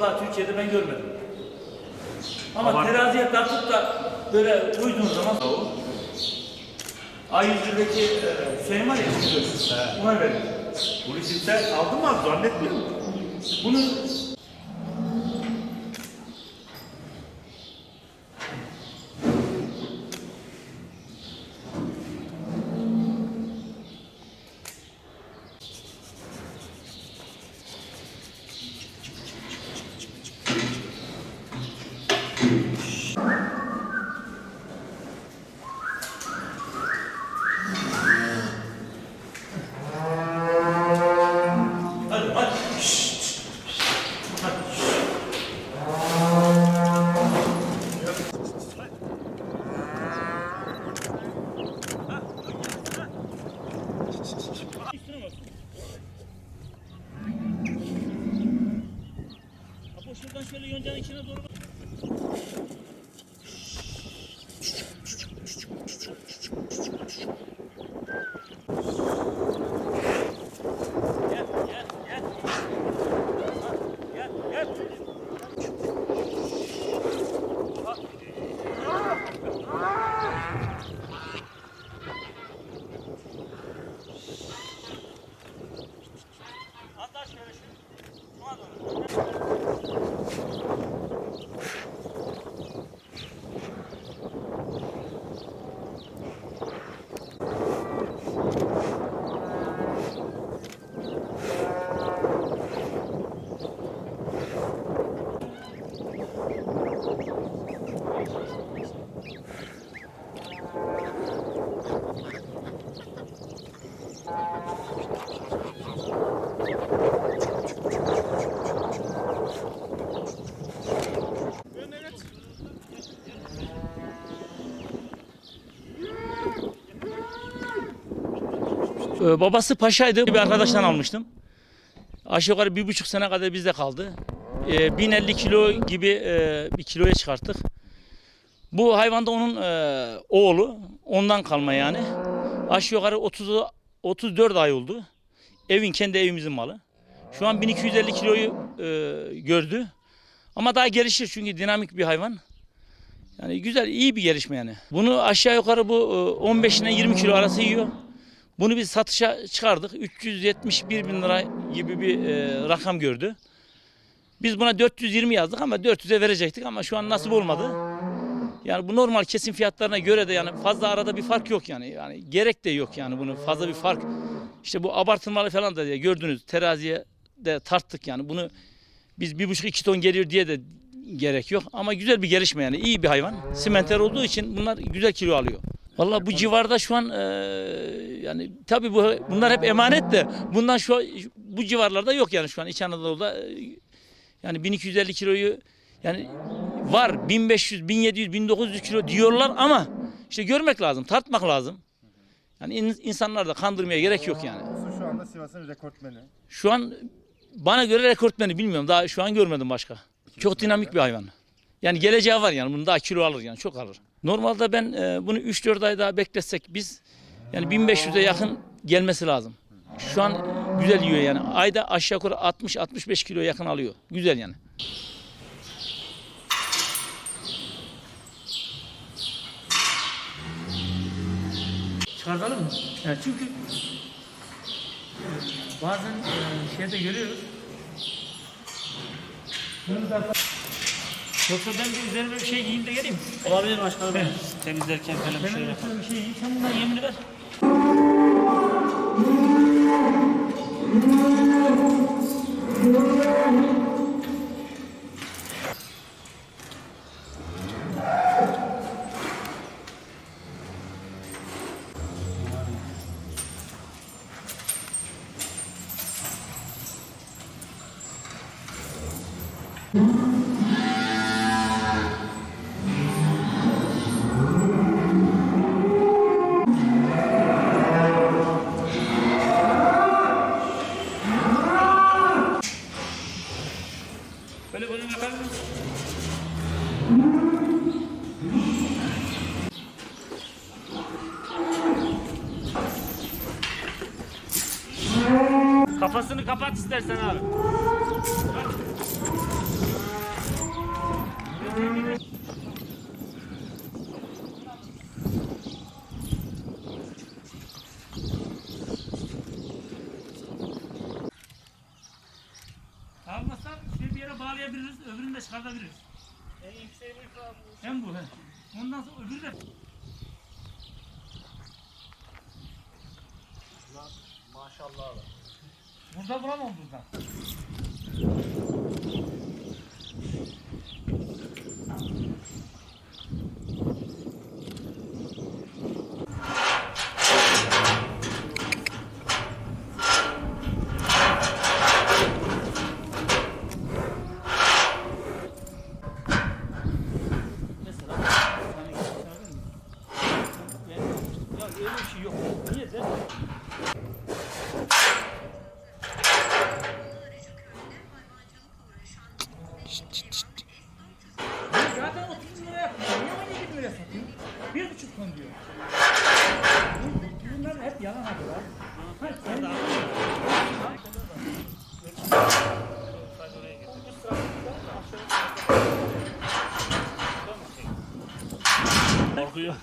Daha Türkiye'de ben görmedim. Ama Abart- teraziye takıp da böyle koyduğun zaman o A101'deki e, Hüseyin var ya, ona verin. Bunu kimse aldı mı zannetmiyorum. Bunu babası paşaydı. Bir arkadaştan almıştım. Aşağı yukarı bir buçuk sene kadar bizde kaldı. Ee, 1050 kilo gibi e, bir kiloya çıkarttık. Bu hayvan da onun e, oğlu. Ondan kalma yani. Aşağı yukarı 30 34 ay oldu. Evin kendi evimizin malı. Şu an 1250 kiloyu e, gördü. Ama daha gelişir çünkü dinamik bir hayvan. Yani güzel, iyi bir gelişme yani. Bunu aşağı yukarı bu e, 15 ile 20 kilo arası yiyor. Bunu biz satışa çıkardık. 371 bin lira gibi bir e, rakam gördü. Biz buna 420 yazdık ama 400'e verecektik ama şu an nasip olmadı. Yani bu normal kesim fiyatlarına göre de yani fazla arada bir fark yok yani. Yani gerek de yok yani bunun fazla bir fark. İşte bu abartılmalı falan da diye gördünüz teraziye de tarttık yani. Bunu biz bir buçuk iki ton geliyor diye de gerek yok. Ama güzel bir gelişme yani. iyi bir hayvan. Simenter olduğu için bunlar güzel kilo alıyor. Vallahi bu civarda şu an e, yani tabii bu bunlar hep emanet de bundan şu bu civarlarda yok yani şu an İç Anadolu'da e, yani 1250 kiloyu yani var 1500 1700 1900 kilo diyorlar ama işte görmek lazım, tartmak lazım. Yani in- insanlar da kandırmaya gerek yok yani. Su şu anda Sivas'ın rekortmeni. Şu an bana göre rekortmeni bilmiyorum. Daha şu an görmedim başka. Çok dinamik bir hayvan. Yani geleceği var yani. Bunun daha kilo alır yani. Çok alır. Normalde ben e, bunu 3-4 ay daha bekletsek biz yani 1500'e yakın gelmesi lazım. Şu an güzel yiyor yani. Ayda aşağı yukarı 60-65 kilo yakın alıyor. Güzel yani. Çıkartalım mı? Yani çünkü bazen e, şeyde görüyoruz. Yoksa ben bir üzerime bir şey giyeyim de geleyim. Olabilir başkanım. Temizlerken falan bir Ben şey yapalım. bir şey giyeyim. Sen bundan yemini ver. Böyle bana bakar Kafasını kapat istersen abi. Almazsan şöyle bir yere bağlayabiliriz, öbürünü de çıkartabiliriz. En yükseği bu abi. Hem bu he. Ondan sonra öbürü de Maşallah abi. burada bulamam burada. Öyle bir şey yok. Niye de? Zaten 30 lira. Niye 17 liraya satıyor? Bir buçuk ton diyor. Bu- Bunlar hep yalan haberler. Ha, kendi Korkuyor.